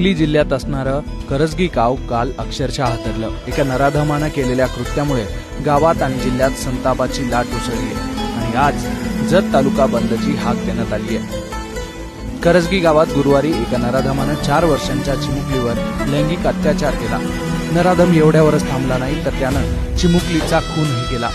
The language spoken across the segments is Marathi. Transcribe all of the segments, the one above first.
सांगली जिल्ह्यात असणारं करजगी गाव काल अक्षरशः हातरलं. एका नराधमानं केलेल्या कृत्यामुळे गावात आणि जिल्ह्यात संतापाची लाट उसळली आणि आज जत तालुका बंदची हाक देण्यात आली आहे. करजगी गावात गुरुवारी एका नराधमानं चार वर्षांच्या चिमुकलीवर लैंगिक अत्याचार केला. नराधम एवढ्यावरच थांबला नाही तर त्यानं चिमुकलीचा खूनही केला.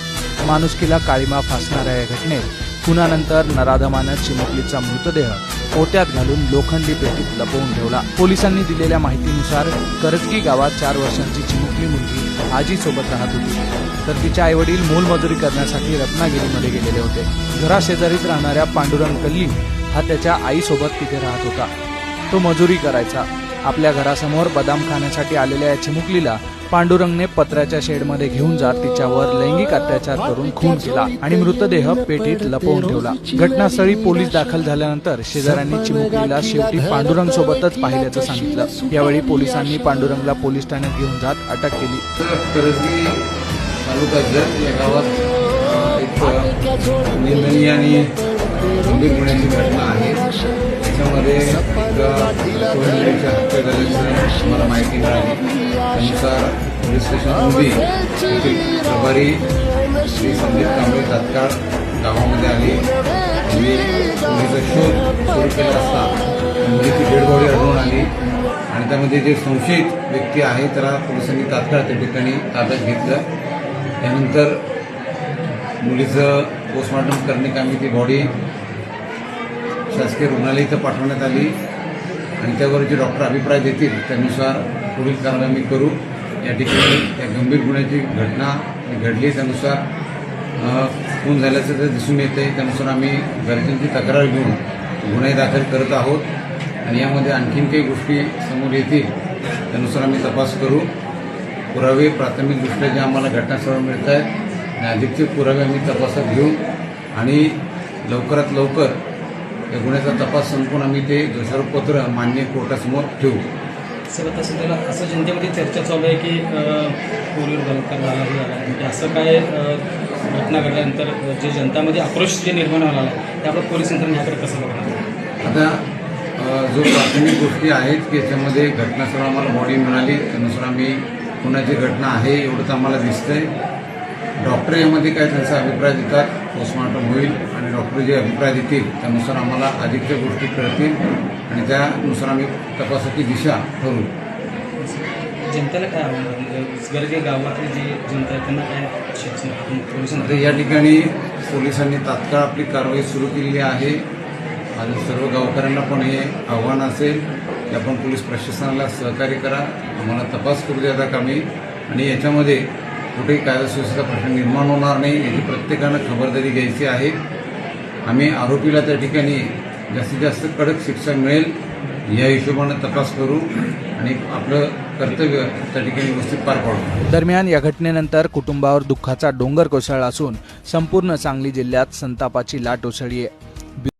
माणुसकीला काळीमा फासणाऱ्या या घटनेत खुनानंतर नराधमानं चिमुकलीचा मृतदेह पोत्यात घालून लोखंडी पेटीत लपवून ठेवला. पोलिसांनी दिलेल्या माहितीनुसार करजगी गावात चार वर्षांची चिमुकली मुलगी आजीसोबत राहत होती. तर तिचे आईवडील मोलमजुरी करण्यासाठी रत्नागिरीमध्ये गेलेले होते. घराशेजारीच राहणाऱ्या पांडुरंग कल्ली हा त्याच्या आईसोबत तिथे राहत होता. तो मजुरी करायचा. आपल्या घरासमोर बदाम खाण्यासाठी आलेल्या या चिमुकलीला पांडुरंगने पत्र्याच्या शेडमध्ये घेऊन जात तिच्यावर लैंगिक अत्याचार करून खून केला आणि मृतदेह पेटीत लपवून ठेवला. घटनास्थळी पोलीस दाखल झाल्यानंतर शेजाऱ्यांनी चिमुकलीला शेवटी पांडुरंग सोबतच पाहिल्याचं सांगितलं. यावेळी पोलिसांनी पांडुरंगला पोलीस ठाण्यात घेऊन जात अटक केली. एक घटना आहे. त्याच्यामध्ये मला माहिती मिळाली. त्यानुसार पोलीस स्टेशन उभी प्रभारी श्री संदीप कांबळे तात्काळ गावामध्ये आली. आणि मुलीचा शोध सुरू केला असता. मुलीची डेड बॉडी आढळून आली. आणि त्यामध्ये जे संशयित व्यक्ती आहे त्याला पोलिसांनी तात्काळ त्या ठिकाणी ताब्यात घेतलं. त्यानंतर मुलीचं पोस्टमॉर्टम करण्याकामी ती बॉडी शासकीय रुग्णालय इथं पाठवण्यात आली. आणि त्यावर जे डॉक्टर अभिप्राय देतील त्यानुसार पुढील कारवाई मी करू. या ठिकाणी या गंभीर गुन्ह्याची घटना घडली. त्यानुसार खून झाल्याचं जर दिसून येते त्यानुसार आम्ही गरजेची तक्रार घेऊन गुन्हे दाखल करत आहोत. आणि यामध्ये आणखीन काही गोष्टी समोर येतील त्यानुसार आम्ही तपास करू. पुरावे प्राथमिकदृष्ट्या जे आम्हाला घटनास्थळावर मिळत आहेत आणि अधिकचे पुरावे आम्ही तपासात घेऊ. आणि लवकरात लवकर या गुन्ह्याचा तपास संपून आम्ही ते दोषारोपपत्र मान्य कोर्टासमोर ठेवू. सर तसं त्याला असं जनतेमध्ये चर्चा चालू आहे की अ, पोलिओ बलात्कार झाला हे झाला म्हणजे असं काय घटना घडल्यानंतर जे जनतामध्ये आक्रोश जे निर्माण व्हायला आहे त्यावर पोलीस यंत्रणा याकडे कसं बघणार? आता जो प्राथमिक गोष्टी आहेत की याच्यामध्ये घटनास्थळ आम्हाला बॉडी मिळाली त्यानुसार आम्ही कुणाची घटना आहे एवढंच आम्हाला दिसतंय. डॉक्टर यामध्ये काय त्यांचा अभिप्राय देतात पोस्टमॉर्टम होईल आणि डॉक्टर जे अभिप्राय देतील त्यानुसार आम्हाला अधिकच्या गोष्टी कळतील आणि त्यानुसार आम्ही तपासाची दिशा ठरवू. जनतेला काय आव्हान? म्हणजे गरजे गावातली जी जनता त्यांना काय शिक्षण पोलिसांना या ठिकाणी पोलिसांनी तात्काळ आपली कारवाई सुरू केलेली आहे. आणि सर्व गावकऱ्यांना पण हे आव्हान असेल की आपण पोलीस प्रशासनाला सहकार्य करा. आम्हाला तपास करू द्या कामी. आणि याच्यामध्ये कुठेही कायदा प्रश्न निर्माण होणार नाही याची प्रत्येकानं खबरदारी घ्यायची आहे. आम्ही आरोपीला त्या ठिकाणी जास्तीत जास्त कडक शिक्षा मिळेल या हिशोबानं तपास करू आणि आपलं कर्तव्य त्या ठिकाणी व्यवस्थित पार पाडू. दरम्यान या घटनेनंतर कुटुंबावर दुःखाचा डोंगर कोसळला असून संपूर्ण सांगली जिल्ह्यात संतापाची लाट उसळली आहे.